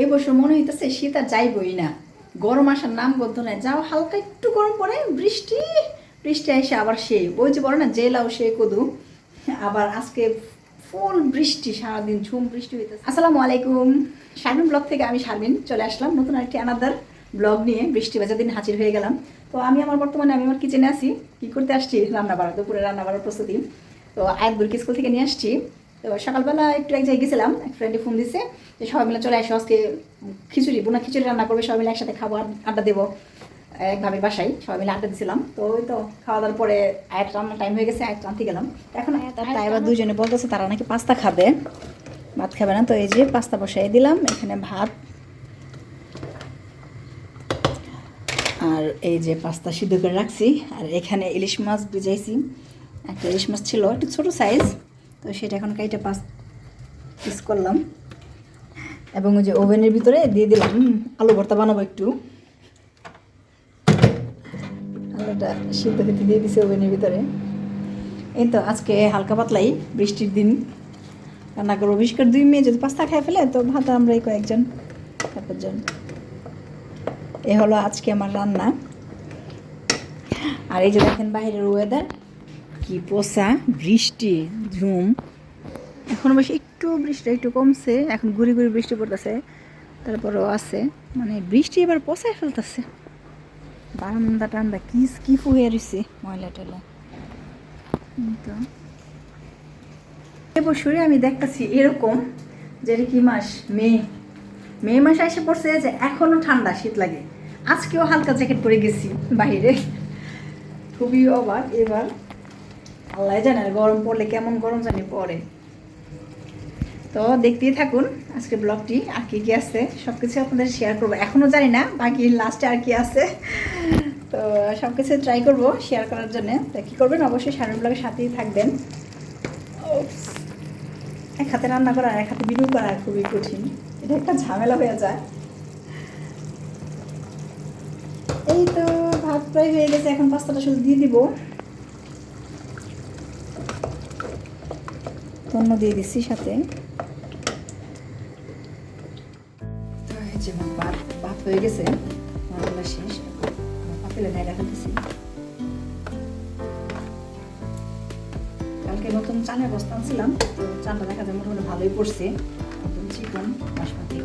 এই বছর মনে হইতেছে শীত আর যাইবই না। গরম আসার নাম গন্ধ নাই। যাও হালকা একটু গরম পড়ে বৃষ্টি বৃষ্টি এসে আবার সেই। ওই যে বলে না, জেলাও সে কদু। আবার আজকে ফুল বৃষ্টি, সারাদিন ঝুম বৃষ্টি হইতেছে। আসসালামু আলাইকুম। শারমিন ব্লগ থেকে আমি শারমিন চলে আসলাম নতুন একটি আনাদার ব্লগ নিয়ে। বৃষ্টি ভেজা দিন হাজির হয়ে গেলাম। তো আমি আমার বর্তমানে আমি আমার কিচেনে আছি। কি করতে আসছি? রান্না বাড়া দুপুরে রান্না বাড়ার প্রস্তুতি। তো আয়াত বুড়কি স্কুল থেকে নিয়ে আসছি। তো সকালবেলা একটু এক জায়গায় গেছিলাম এক ফ্রেন্ডে ফোন দিছে যে সবাই মিলে চলে আসো আজকে খিচুড়ি বোনা খিচুড়ি রান্না করবে সবাই মিলে একসাথে খাব আর আড্ডা দেবো। একভাবে বাসায় সবাই মিলে আড্ডা দিছিলাম। তো ওই তো খাওয়া দাওয়ার পরে আয়াত রান্নার টাইম হয়ে গেছে আয়াত রান্তি গেলাম। এখন আয়াত তাই এবার দুজনে বলতেছে তারা নাকি পাস্তা খাবে। ভাত খাবে না তো এই যে পাস্তা বসাই দিলাম এখানে ভাত। আর এই যে পাস্তা সিদ্ধ করে রাখছি আর এখানে ইলিশ মাছ ভিজাইছি। একটা ইলিশ মাছ ছিল একটু ছোটো সাইজ তো সেটা এখন কাইটা পাস পিস করলাম। এবং ওই যে ওভেনের ভিতরে দিয়ে দিলাম আলু ভর্তা বানাবো একটু। আলুটা সিদ্ধ খেতে দিয়ে দিছি ওভেনের ভিতরে। এই তো আজকে হালকা পাতলাই বৃষ্টির দিন। রান্না করব বিশেষ করে দুই মেয়ে যদি পাস্তা খাই ফেলে, তো ভাত আমরা এই কয়েকজন তারপরজন এ হলো আজকে আমার রান্না। আর এই যে দেখেন বাইরের ওয়েদার কি পোষা, বৃষ্টি ঝুম এখন অবশ্য একটু বৃষ্টি একটু কমছে, এখন ঘুরি ঘুরি বৃষ্টি পড়তেছে, তারপরেও আছে। মানে বৃষ্টি এবার পোষায় ফেলতেছে। বারান্দা টান্দা কি কি ফুয়ে রয়েছে ময়লা টয়লা। তো। এ বছরে আমি দেখতেছি এরকম যে কি মাস? মে। মে মাসে এসে পড়ছে যে এখনও ঠান্ডা, শীত লাগে। আজকেও হালকা জ্যাকেট পরে গেছি বাইরে খুবই অবাক এবার। আল্লাহ জানে গরম পড়লে কেমন গরম জানি পড়ে। তো দেখতেই থাকুন আজকে ব্লগটি আর কি কি আছে সব কিছু আপনাদের শেয়ার করব। এখনও জানি না বাকি লাস্টে আর কি আছে। তো সব কিছু ট্রাই করব শেয়ার করার জন্য। তা কী করবেন? অবশ্যই সারেন ব্লগের সাথেই থাকবেন. এক হাতে রান্না করা আর এক হাতে ভিডিও করা খুবই কঠিন। এটা একটা ঝামেলা হয়ে যায়। এই তো ভাত প্রায় হয়ে গেছে এখন পাস্তাটা শুধু দিয়ে দিব। তন্ন দিয়ে দিচ্ছি সাথে। হয়ে গেছে কালকে নতুন চানের বস্তা আনছিলাম, তো চানটা দেখা যায় মোটামুটি ভালোই পড়ছে। একদম চিকন, বাসমতি।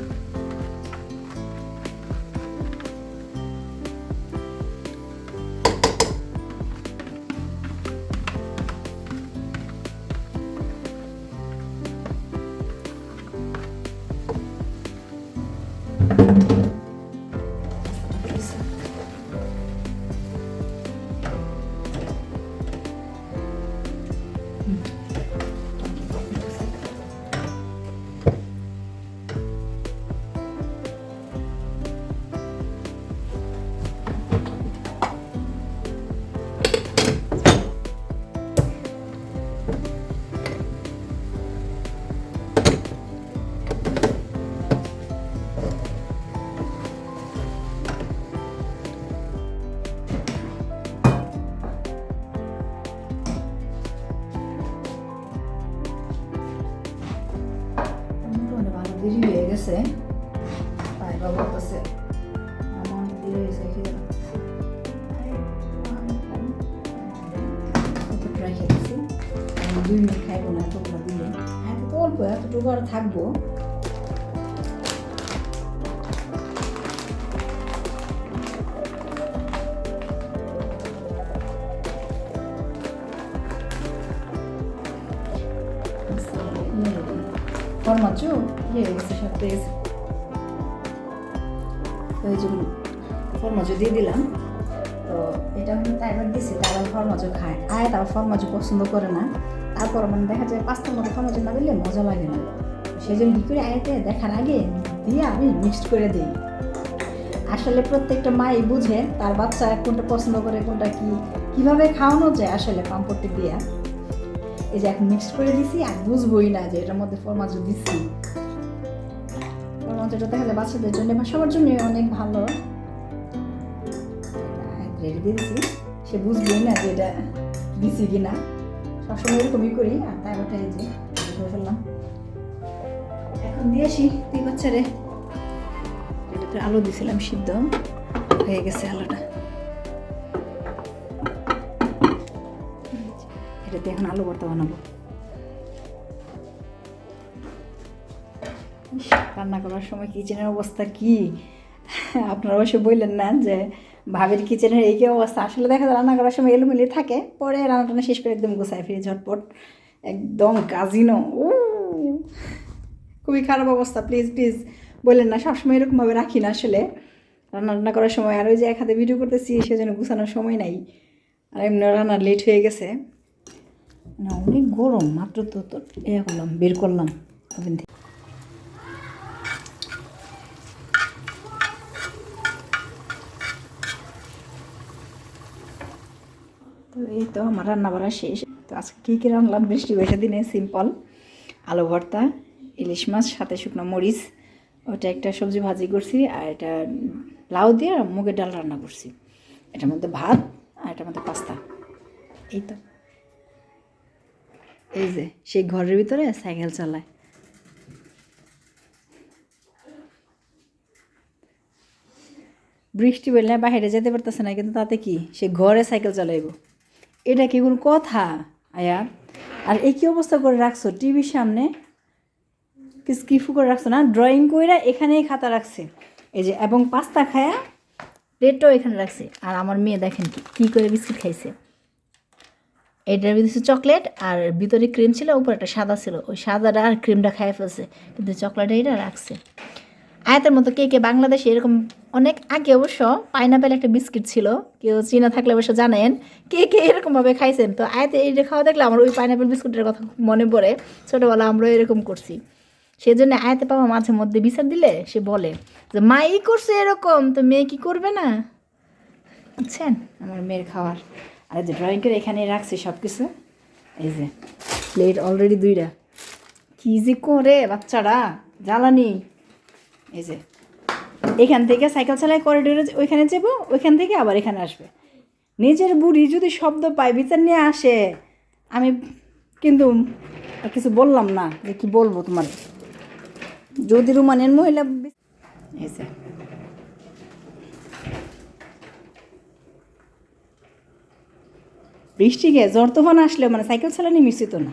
মোটামুটি গেছে। তাই বাবা বলতেছে, আমার। আমি দুই মিনিট খাইবো না এতগুলো দিলে। হ্যাঁ অল্প, এতটুকু আর থাকব। পেয়ে গেছে তো এই জন্য ফরমাচু দিয়ে তো এটা আমি তাইবার দিছি তারা ফরমাচু খায় আয় তারা ফরমাচু পছন্দ করে না তারপর মানে দেখা যায় পাঁচটার মধ্যে ফরমাচু না দিলে মজা লাগে না সেই জন্য কী করে আয়তে দেখার আগে দিয়ে আমি মিক্সড করে দিই আসলে প্রত্যেকটা মাই বুঝে, তার বাচ্চা কোনটা পছন্দ করে, কোনটা কি, কীভাবে খাওয়ানো যায় আসলে পাম্পটি দিয়া। এই যে এখন মিক্সড করে দিছি, আর বুঝবোই না যে এটার মধ্যে ফরমাজু দিচ্ছি ফরমাজুটা দেখা যায় বাচ্চাদের জন্য বা সবার জন্য অনেক ভালো। রেডি দিয়ে দিছি। সে বুঝবোই না যে এটা দিছি কি না সবসময় এরকমই করি, আর তাই ওটা এই যে করে ফেললাম। এখন দিয়ে আসি তুই বাচ্চারে। আলু দিছিলাম সিদ্ধ। হয়ে গেছে আলুটা। এখন আলু বানাবো ইস, রান্না করার সময় কিচেনের অবস্থা কি? আপনারা অবশ্যই বললেন না যে ভাবির কিচেনের এই কি অবস্থা? আসলে দেখা যায় রান্না করার সময় এলোমেলি থাকে পরে রান্না টান্না শেষ করে একদম গোছায় ফিরে ঝটপট। একদম কাজিনো ও খুবই খারাপ অবস্থা প্লিজ প্লিজ বললেন না সবসময় এরকমভাবে রাখি না আসলে। রান্না রান্না করার সময় আর ওই যে এক হাতে ভিডিও করতেছি সেজন্য গুছানোর সময় নাই। আর এমনি রান্না লেট হয়ে গেছে। না, অনেক গরম, মাত্র তো তো এ করলাম, বের করলাম তো এই তো আমার রান্না বাড়া শেষ। তো আজকে কী কী রান্নালাম বৃষ্টি বৈশা দিনে, সিম্পল। আলু ভর্তা, ইলিশ মাছ, সাথে শুকনো মরিচ। ওটা একটা সবজি ভাজি করছি, আর এটা লাউ দিয়ে আর মুগের ডাল রান্না করছি। এটার মধ্যে ভাত, আর এটার মধ্যে পাস্তা। এই তো। এই যে, সেই ঘরের ভিতরে সাইকেল চালায়। বৃষ্টি বললে বাইরে যেতে পারতেছে না, কিন্তু তাতে কি? সে ঘরে সাইকেল চালাইব। এটা কি কোনো কথা, আয়া? আর এই কি অবস্থা করে রাখছো? টিভির সামনে কিফু করে রাখছো না? ড্রয়িং কইরা এখানেই খাতা রাখছে। এই যে, এবং পাস্তা খায়া প্লেটটাও এখানে রাখছে। আর আমার মেয়ে দেখেন কি কী করে বিস্কিট খাইছে। এটার ভিতরে চকলেট আর ভিতরে ক্রিম ছিল, উপর একটা সাদা ছিল। ওই সাদাটা আর ক্রিমটা খাইয়ে ফেলছে, কিন্তু চকলেটটা এটা রাখছে। আয়াতের মতো কে কে বাংলাদেশে এরকম অনেক আগে অবশ্য পাইনাপেল একটা বিস্কিট ছিল, কেউ চীনা থাকলে অবশ্য জানেন, কে কে এরকমভাবে খাইছেন। তো আয়াতে এইটা খাওয়া দেখলে আমার ওই পাইনাপেল বিস্কুটের কথা মনে পড়ে ছোটোবেলা আমরাও এরকম করছি। সেই জন্য আয়াতে পাওয়া মাঝে মধ্যে বিচার দিলে সে বলে যে মা এই করছে এরকম, তো মেয়ে কি করবে না? বুঝছেন? আমার মেয়ের খাওয়ার। আর যে ড্রয়িং করে এখানে রাখছি সব কিছু এই যে প্লেট অলরেডি দুইটা। কি যে করে বাচ্চারা, জ্বালানি। এই যে, এখান থেকে সাইকেল চালায় করিডোরে ওইখানে যাব, ওইখান থেকে আবার এখানে আসবে। নিজের বুড়ি যদি শব্দ পায়, বিচার নিয়ে আসে, আমি কিন্তু কিছু বললাম না যে কি বলব তোমার। যদি রুমানের মহিলা এই যে বৃষ্টি গিয়ে জ্বর তুফান আসলে মানে সাইকেল চালানি মিশ্রিত না।